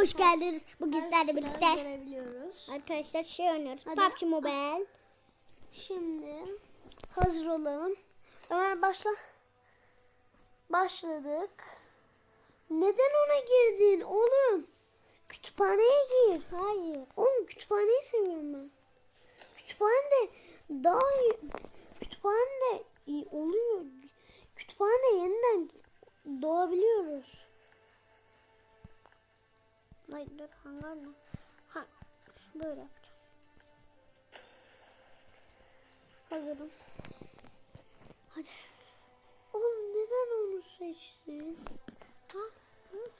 Hoş geldiniz. Bugün sizlerle birlikte arkadaşlar şey oynuyoruz. Hadi. PUBG Mobile. Şimdi hazır olalım. Ömer başla. Başladık. Neden ona girdin oğlum? Kütüphaneye gir. Hayır. Oğlum kütüphaneyi seviyorum ben. Kütüphanede daha iyi. Kütüphanede iyi oluyor. Kütüphanede yeniden doğabiliyoruz. Hayır dur hangar mı? Ha, böyle yapacağım. Hazırım. Hadi. Oğlum neden onu seçtin? Ha? Hı?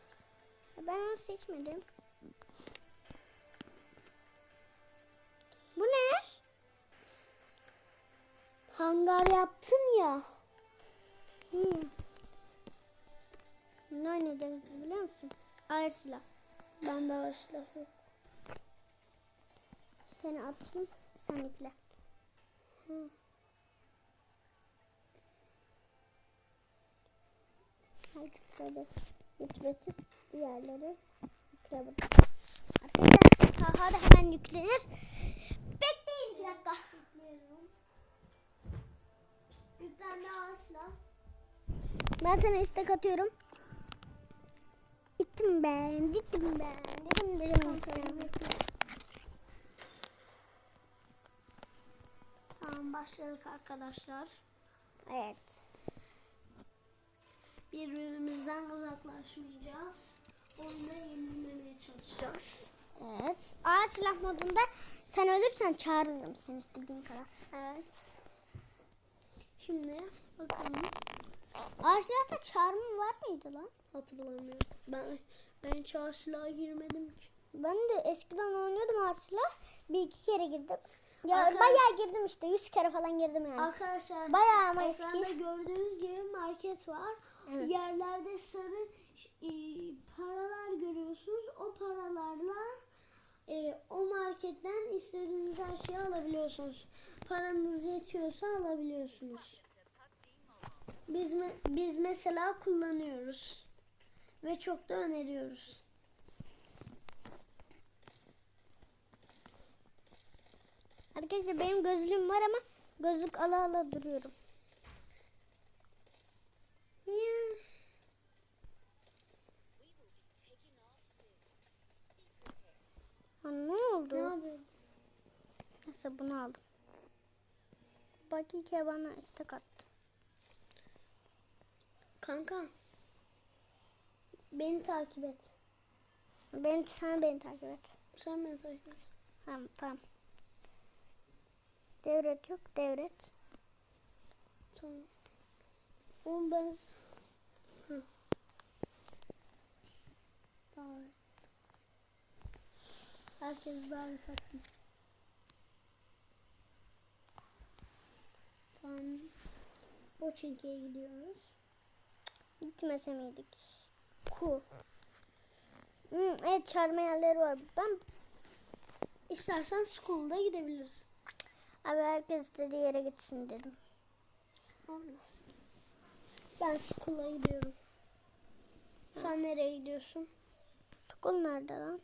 Ben onu seçmedim. Bu ne? Hangar yaptın ya. Hı. Ne oynayacağız biliyor musun? Ağır silah. Ben var silah. Seni atayım. Sen yükle. Hı. Hayır böyle yüklesin. Diğerleri yükle burada. Arkadaşlar sahada hemen yüklenir. Bekleyin bir dakika. Ben sana istek atıyorum. Gittim ben, gittim ben, dedim dedim. Tamam başladık arkadaşlar. Evet. Birbirimizden uzaklaşmayacağız. Oyunda yenilmemeye çalışacağız. Evet. Ağır silah modunda sen ölürsen çağırırım seni istediğin kadar. Evet. Şimdi bakalım. Ağır silahta çağırma var mıydı lan? Hatırlamıyorum. Ben ben çarşılığa girmedim ki. Ben de eskiden oynuyordum silah. Bir iki kere girdim. Ya Arkadaş- bayağı girdim işte. Yüz kere falan girdim yani. Arkadaşlar Bayağı ama ekranda eski. gördüğünüz gibi market var. Evet. Yerlerde sarı e, paralar görüyorsunuz. O paralarla e, o marketten istediğiniz her şeyi alabiliyorsunuz. Paranız yetiyorsa alabiliyorsunuz. Biz me- biz mesela kullanıyoruz ve çok da öneriyoruz. Arkadaşlar benim gözlüğüm var ama gözlük ala ala duruyorum. Ya. Ha, ne oldu? Ne yapıyorsun? Neyse bunu aldım. Dakika bana istek attı. Kanka. Beni takip et. Ben, sen beni takip et. Sen beni takip et. Tamam tamam. Devret yok devret. Tamam. Oğlum ben... Hı. Davet. Herkes davet attım. Tamam. Boçinki'ye gidiyoruz. Gitmese miydik? Ku. Hmm, evet çağırma yerleri var. Ben İstersen school'da gidebiliriz. abi herkes istediği yere gitsin dedim. Ben school'a gidiyorum. Sen nereye gidiyorsun? Okul nerede lan?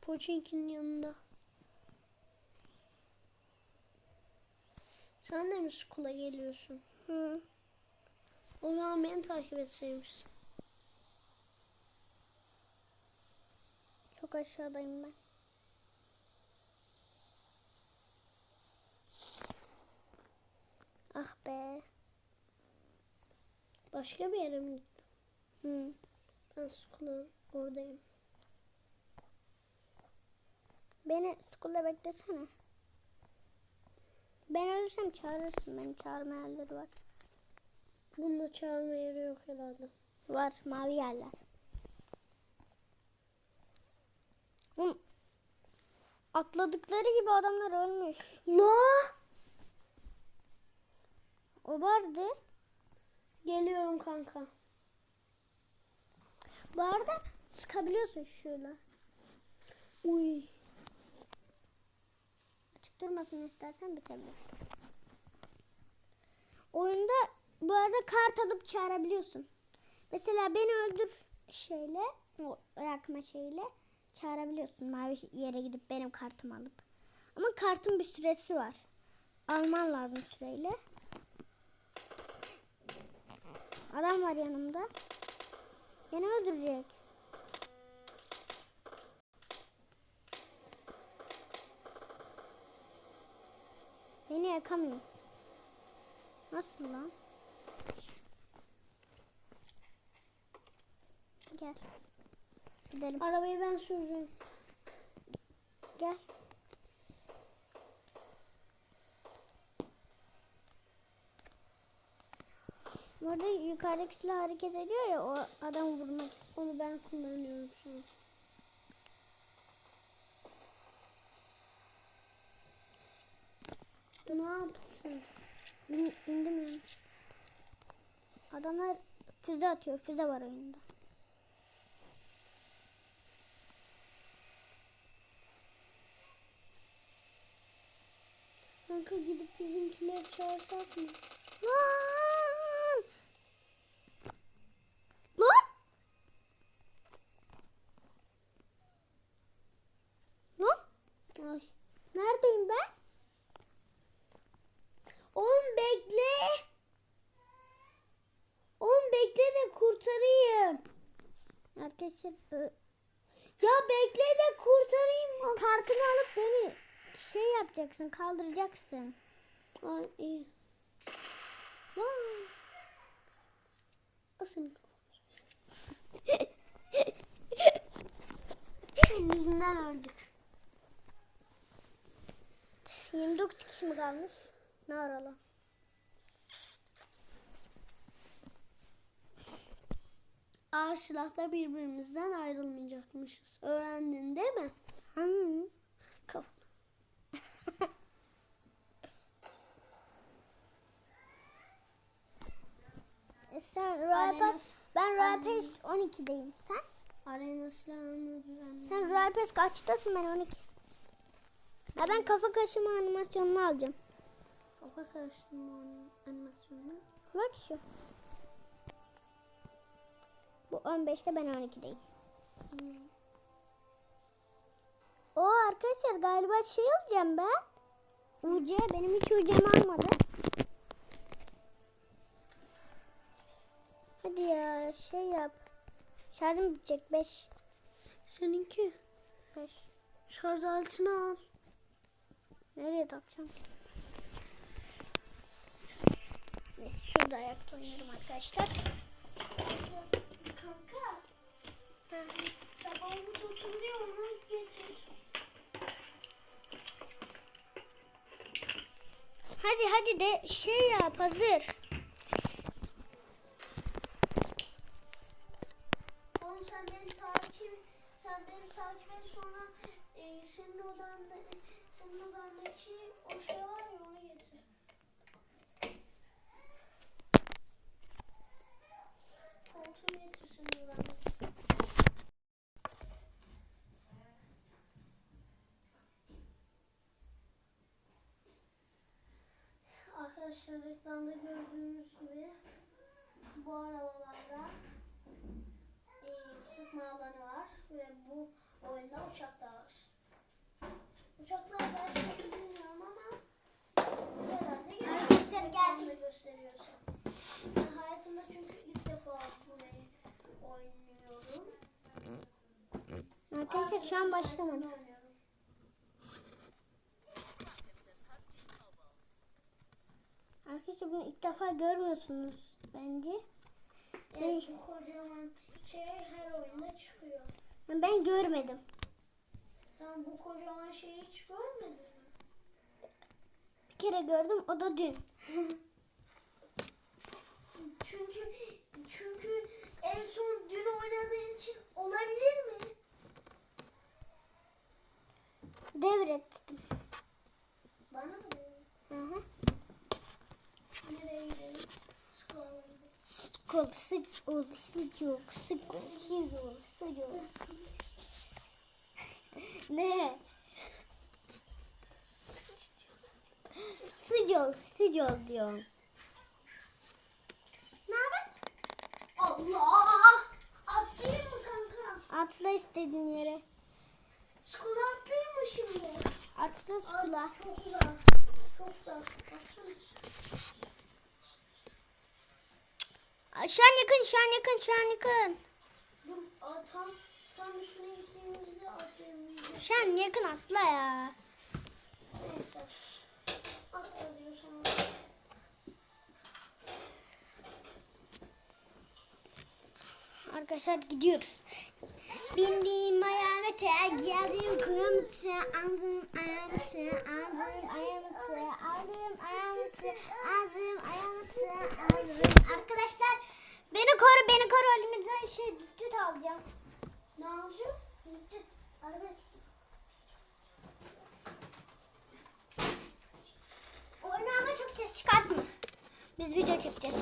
Poçinki'nin yanında. Sen de mi school'a geliyorsun? Hı. O zaman beni takip etseymişsin. Çok aşağıdayım ben. Ah be. Başka bir yere mi gittin? Hı. Ben school'a oradayım. Beni okulda beklesene. Ben ölürsem çağırırsın. Benim çağırma yerleri var. Bunda çağırma yeri yok herhalde. Var mavi yerler. Atladıkları gibi adamlar ölmüş. No! O vardı. Geliyorum kanka. Bu arada sıkabiliyorsun şöyle. Uy. Açık durmasın istersen bitebilir. Oyunda bu arada kart alıp çağırabiliyorsun. Mesela beni öldür şeyle o- yani bakma şeyle çağırabiliyorsun. Mavi yere gidip benim kartımı alıp. Ama kartın bir süresi var. Alman lazım süreyle. Adam var yanımda. Beni öldürecek. Beni yakamıyor. Nasıl lan? Gel. Gidelim. Arabayı ben süreceğim. Gel. Burada yukarıdaki silah hareket ediyor ya o adam vurmak için. Onu ben kullanıyorum şu an. Ne yaptın? İn, indim yani. Adamlar füze atıyor. Füze var oyunda. Kanka gidip bizimkileri çağırsak mı? Lan! Lan! Lan! Ay. Neredeyim ben? Oğlum bekle. Oğlum bekle de kurtarayım. Arkadaşlar Ya bekle de kurtarayım. kartını alıp beni şey yapacaksın, kaldıracaksın. Ay iyi. Asın. Senin yüzünden öldük. 29 kişi mi kalmış? Ne aralı? Ağır silahla birbirimizden ayrılmayacakmışız. Öğrendin değil mi? Hı. Kaf. E sen Royal Pass, ben Royal Pass 12'deyim. Sen? Arena silahını. Sen Royal Pass kaçtasın ben 12. Ya ben kafa kaşıma animasyonunu alacağım. Kafa onun animasyonunu. Bak şu. Bu 15'te ben 12'deyim. O arkadaşlar galiba şey alacağım ben. UC benim hiç UC'm almadı. Hadi ya şey yap. Şarjım bitecek 5. Seninki 5. şarj aletini al. Nereye takacağım ki? Neyse şurada ayakta oynarım arkadaşlar. Kanka. Sabahımız oturuyor onu getir. Hadi hadi de şey yap hazır. Senin odanda senin odandaki o şey var ya onu getir. Koltuğu getir senin odandaki. Arkadaşlar reklamda gördüğünüz gibi bu arabalarda e, sıkma alanı var ve bu oyunda uçak da var. Uçaklar ben çok bilmiyorum ama herhalde Arkadaşlar geldik. gösteriyorsun. Ben hayatımda çünkü ilk defa burayı oynuyorum. Arkadaşlar şu an başlamadı. Arkadaşlar bunu ilk defa görmüyorsunuz bence. Evet, bu kocaman şey her oyunda çıkıyor. Ben görmedim. Sen bu kocaman şeyi hiç görmedin mi? Bir kere gördüm o da dün. Çünkü çünkü en son dün oynadığın için olabilir mi? Devrettim. Bana mı dedin? Hı hı. Nereye gidelim? Skol, sıcak, sıcak, sıcak, sıcak, sıcak. Ne? Sıcak, sıcak diyorum. Ne haber? Allah! Atlayayım mı kanka? Atla istediğin yere. Skula atlayayım mı şimdi? Atla skula. Çok uzak. Çok uzak. An yakın, an yakın, an yakın. Dur. Tam, tam üstüne an yakın atla ya. Arkadaşlar gidiyoruz. Bindim ayağımete, geldim kuyamete, aldım ayağımete, aldım ayağımete, aldım ayağımete, aldım ayağımete, aldım. Arkadaşlar beni koru, beni koru. Elimizden şey düt alacağım. Ne yapacağım? Düt, arabesk. Oyna ama çok ses çıkartma. Biz video çekeceğiz.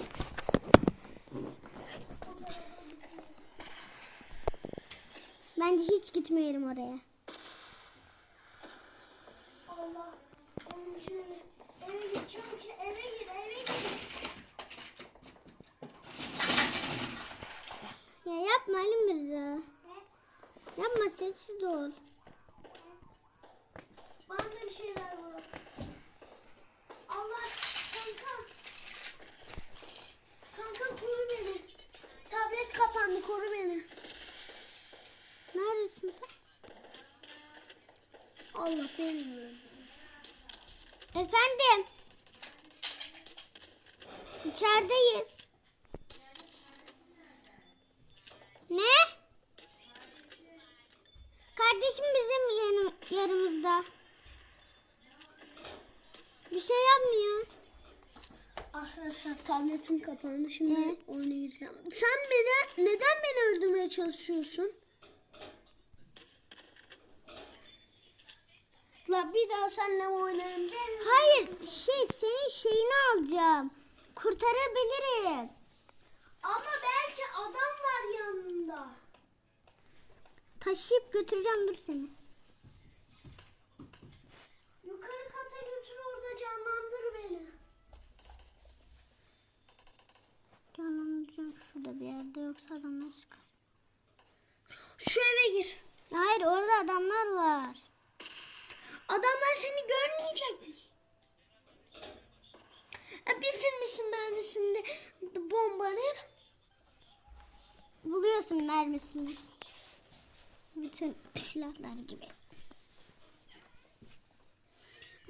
Bence hiç gitmeyelim oraya. Ya yapma Ali Mirza. Yapma sessiz ol. Bana bir şeyler bırak. Allah kanka. Kanka koru beni. Tablet kapandı koru beni. Neredesin sen? Allah beni. Efendim. İçerideyiz. Ne? Kardeşim bizim yanı, yanımızda. Bir şey yapmıyor. Arkadaşlar tabletim kapandı. Şimdi Evet. oynayacağım. Sen beni neden beni öldürmeye çalışıyorsun? Seninle oynarım. Hayır şey senin şeyini alacağım. Kurtarabilirim. Ama belki adam var yanında. Taşıyıp götüreceğim dur seni. Yukarı kata götür orada canlandır beni. Canlandıracağım şurada bir yerde yoksa adamlar çıkar. Şu eve gir. Hayır orada adamlar var. Adamlar seni görmeyecek bitirmişsin mermisini de bombanı. Buluyorsun mermisini. Bütün silahlar gibi.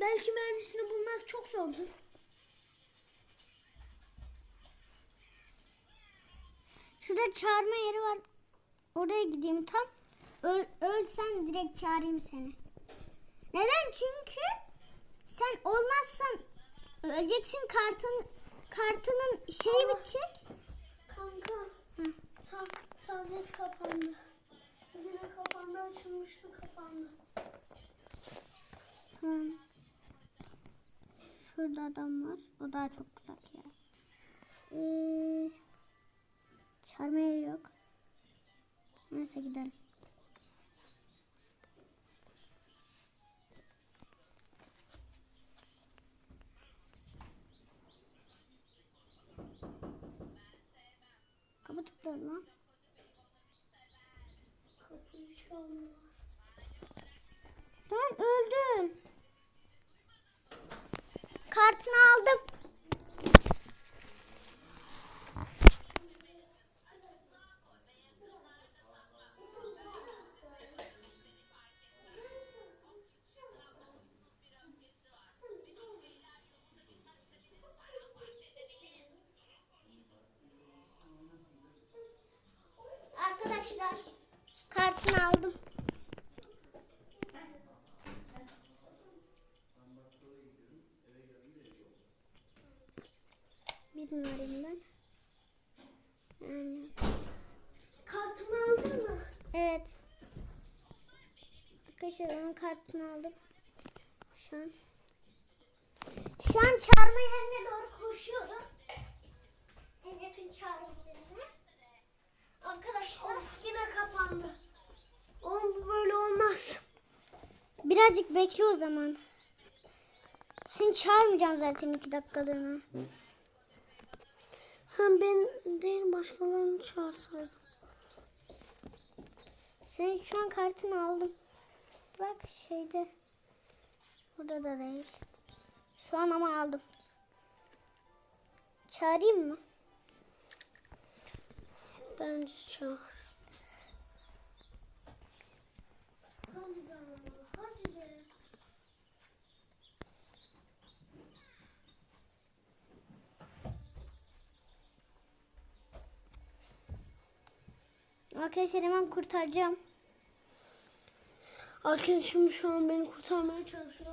Belki mermisini bulmak çok zordur. Şurada çağırma yeri var. Oraya gideyim tam. Öl, ölsen direkt çağırayım seni. Neden? Çünkü sen olmazsan öleceksin kartın kartının şeyi bitecek. Kanka Hı. tab tablet kapandı. Yine kapandı açılmıştı kapandı. Hı. Şurada adam var. O daha çok uzak ya. Ee, yeri yok. Neyse gidelim. Kapatıp da lan. Ben öldüm. Kartını aldım. Arkadaşlar onun kartını aldım. Şu an. Şu an çağırma yerine doğru koşuyorum. En yakın çağırma yerine. Arkadaşlar Of yine kapandı. Oğlum bu böyle olmaz. birazcık bekle o zaman. Seni çağırmayacağım zaten iki dakikalığına. Hem ben değil başkalarını çağırsaydım. Senin şu an kartını aldım. Bak şeyde. Burada da değil. Şu an ama aldım. Çağırayım mı? Bence çağır. Arkadaşlar hemen kurtaracağım. Arkadaşım şu an beni kurtarmaya çalışıyor.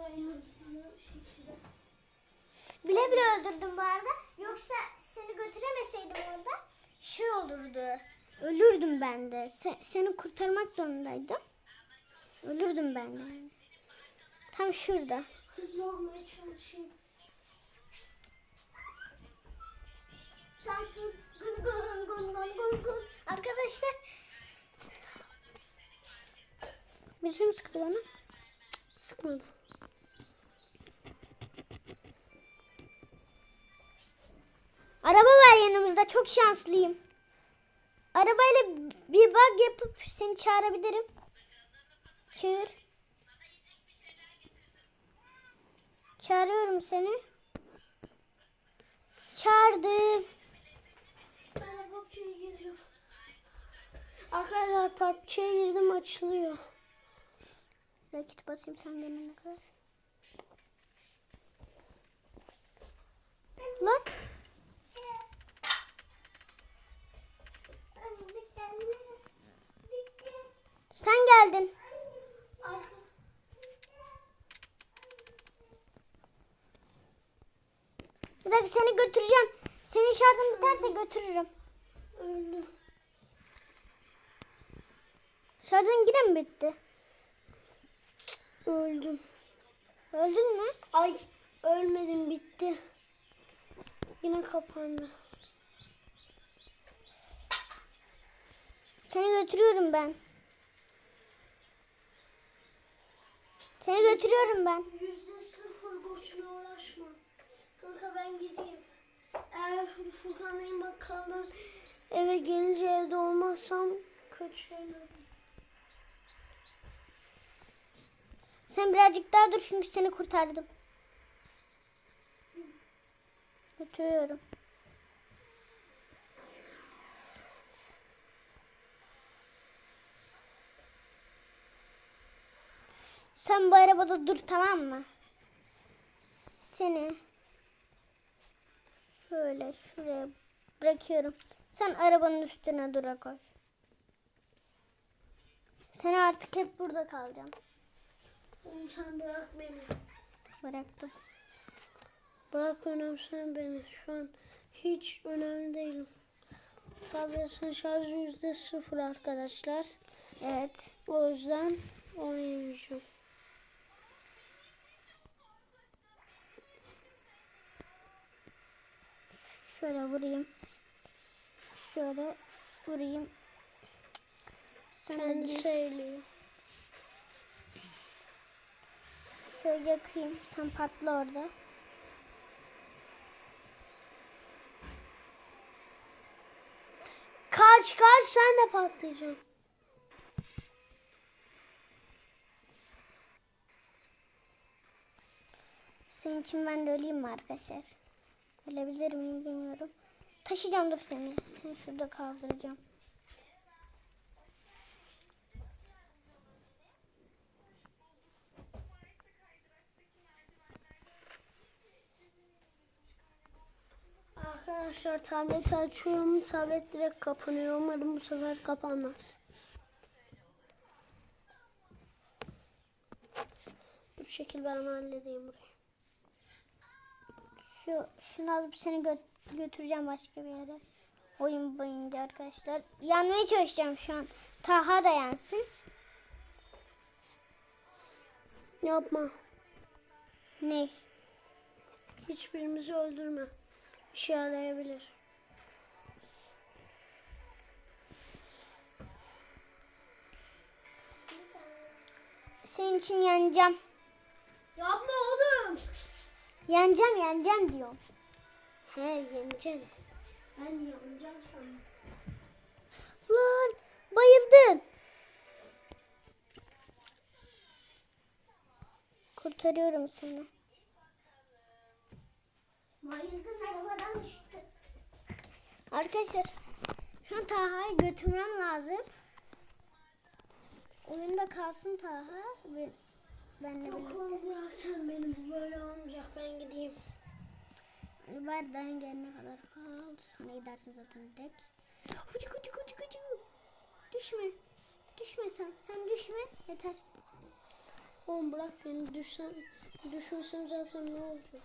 Bile bile öldürdüm bu arada. Yoksa seni götüremeseydim orada şey olurdu. Ölürdüm ben de. Se- seni kurtarmak zorundaydım. Ölürdüm ben de. Tam şurada. Hızlı olmaya çalışayım. Samsun gun gun gun gun gun gun. Arkadaşlar. Birisi mi sıktı bana? Sıkmadı. Araba var yanımızda. Çok şanslıyım. Arabayla bir bug yapıp seni çağırabilirim. Çağır. Çağırıyorum seni. Çağırdım. Arkadaşlar PUBG'ye girdim açılıyor. Rakit basayım sen gelene kadar. Lan. Sen geldin. Bir dakika seni götüreceğim. Senin şartın biterse götürürüm. Öldü. Şarjın yine mi bitti? Öldüm. Öldün mü? Ay ölmedim bitti. Yine kapandı. Seni götürüyorum ben. Seni götürüyorum ben. Yüzde sıfır boşuna uğraşma. Kanka ben gideyim. Eğer Furkan'ın bakalım Eve gelince evde olmazsam kötü şeyler Sen birazcık daha dur çünkü seni kurtardım. Götürüyorum. Sen bu arabada dur tamam mı? Seni şöyle şuraya bırakıyorum. Sen arabanın üstüne dura koy. Sen artık hep burada kalacaksın. Sen bırak beni. Bıraktım. Bırak önemsen beni. Şu an hiç önemli değilim. Tabletin şarjı yüzde sıfır arkadaşlar. Evet. O yüzden oynayamayacağım. Şöyle vurayım. Şöyle vurayım. Sana Kendi bir söylüyor. Şöyle yakayım. Sen patla orada. Kaç kaç sen de patlayacaksın. Senin için ben de öleyim mi arkadaşlar? Ölebilir miyim bilmiyorum. Taşıyacağım dur seni. Seni şurada kaldıracağım. Arkadaşlar tableti açıyorum. Tablet direkt kapanıyor. Umarım bu sefer kapanmaz. Bu şekil ben halledeyim burayı. Şu şunu alıp seni gö- götüreceğim başka bir yere. Oyun boyunca arkadaşlar. Yanmaya çalışacağım şu an. Taha da yansın. Yapma. Ne? Hiçbirimizi öldürme işe yarayabilir. Senin için yeneceğim. Yapma oğlum. Yeneceğim yeneceğim diyorum. He yeneceğim. Ben yeneceğim sana. Lan bayıldım. Kurtarıyorum seni. Bayıldın arabadan düştü. Arkadaşlar şu an Taha'yı götürmem lazım. Oyunda kalsın Taha. ve Benle Yok birlikte. oğlum bırak sen beni bu böyle olmayacak ben gideyim. Dayın gelene kadar kal. Sonra gidersin zaten direkt. Hıcı hıcı hıcı hıcı. Düşme. Düşme sen. Sen düşme. Yeter. Oğlum bırak beni düşsem düşmesem zaten ne olacak?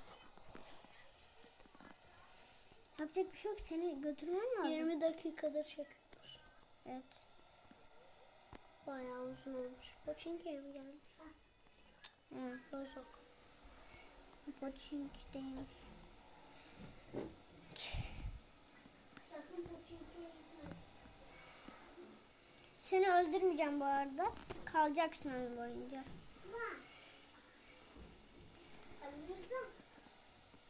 Yapacak bir şey yok. Seni götürmem lazım. 20 dakikadır çekiyoruz. Evet. Bayağı uzun olmuş. Poçinki'ye mi geldi? Evet. Bozok. Poçink değilmiş. Sakın Poçinki'ye gitme. Seni öldürmeyeceğim bu arada. Kalacaksın oyun boyunca. Ali Rıza.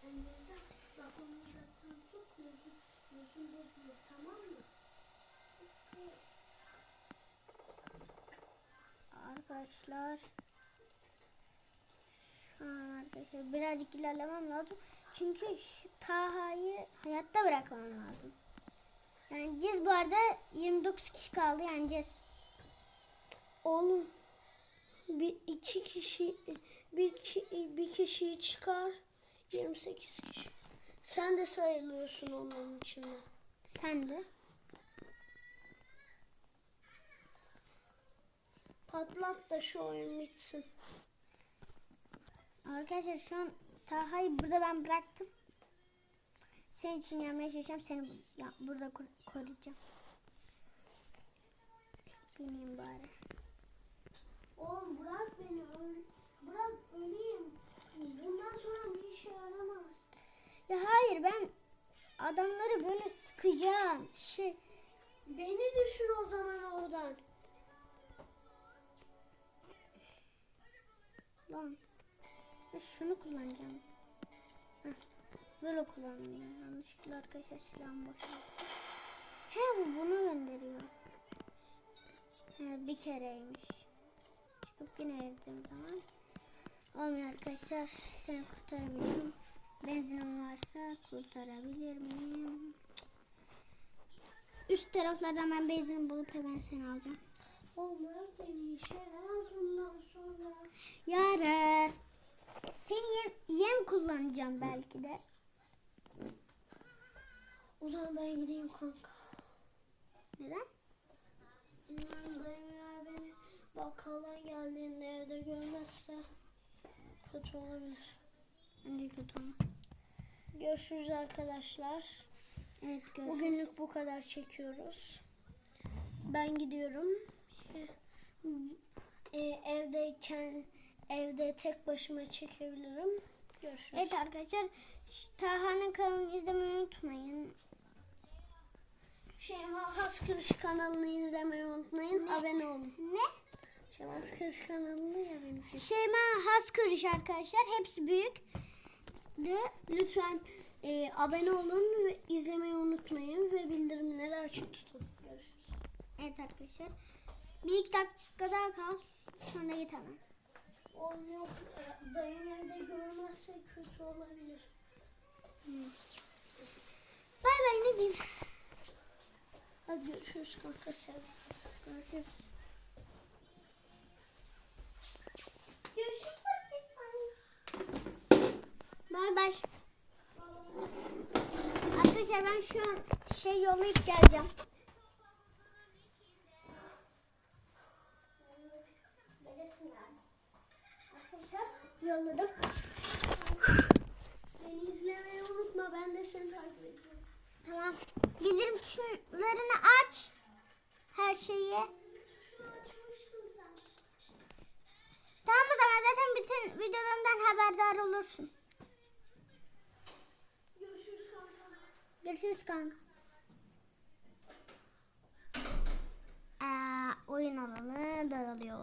Ali Rıza. Bak onu uzaktan tut. Gözün bozulur tamam mı? Arkadaşlar. Şu an arkadaşlar birazcık ilerlemem lazım. Çünkü şu Taha'yı hayatta bırakmam lazım. Yani Ciz bu arada 29 kişi kaldı yeneceğiz. Oğlum bir iki kişi bir, bir kişiyi çıkar 28 kişi. Sen de sayılıyorsun onların içinde. Sen de. Patlat da şu oyun bitsin. Arkadaşlar şu an Taha'yı burada ben bıraktım. Senin için gelmeye çalışacağım. Seni ya, burada koruyacağım. Bineyim bari. Oğlum bırak beni öl bırak öleyim. Bundan sonra bir işe yaramaz. Ya hayır ben adamları böyle sıkacağım. Şey Beni düşür o zaman oradan. lan. Ya şunu kullanacağım. Heh, böyle kullanılıyor. Yanlışlıkla arkadaşlar silahımı boşalttım. He bu bunu gönderiyor. He bir kereymiş. Çıkıp yine girdiğim zaman. Olmuyor arkadaşlar. Seni kurtarabilirim. Benzinim varsa kurtarabilir miyim? Üst taraflardan ben benzin bulup hemen seni alacağım. Bırak beni işe yaramaz bundan sonra. Yarın seni yem, yem kullanacağım belki de. O zaman ben gideyim kanka. Neden? Bilmem dayım eğer beni bakkaldan geldiğinde evde görmezse kötü olabilir. Bence kötü olmaz. Görüşürüz arkadaşlar. Evet görüşürüz. Bugünlük bu kadar çekiyoruz. Ben gidiyorum. Ee, evdeyken evde tek başıma çekebilirim. Görüşürüz. Evet arkadaşlar Taha'nın kanalını izlemeyi unutmayın. Şeyma Haskırış kanalını izlemeyi unutmayın. Abone olun. Ne? Şeyma Haskırış kanalını ya benim. Şeyma Haskırış arkadaşlar. Hepsi büyük. Lütfen e, abone olun ve izlemeyi unutmayın ve bildirimleri açık tutun. Görüşürüz. evet arkadaşlar. Bir iki dakika daha kal. Sonra git hemen. Oğlum yok e, dayım evde görmezse kötü olabilir. Bay bay ne diyeyim. Hadi görüşürüz kanka sev. Görüşürüz. Görüşürüz Bay bay. Arkadaşlar ben şu an şey yollayıp geleceğim. Yolladım. Beni izlemeyi unutma ben de seni takip ediyorum. Tamam. Bildirim tuşlarını aç. Her şeyi. Tamam o zaman zaten bütün videolarımdan haberdar olursun. Görüşürüz kanka. Görüşürüz kanka. Aa, oyun alanı daralıyor.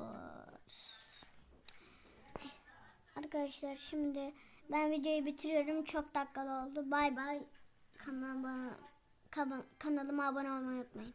Arkadaşlar şimdi ben videoyu bitiriyorum. Çok dakikalı oldu. Bay bay. Kanalıma, kanalıma abone olmayı unutmayın.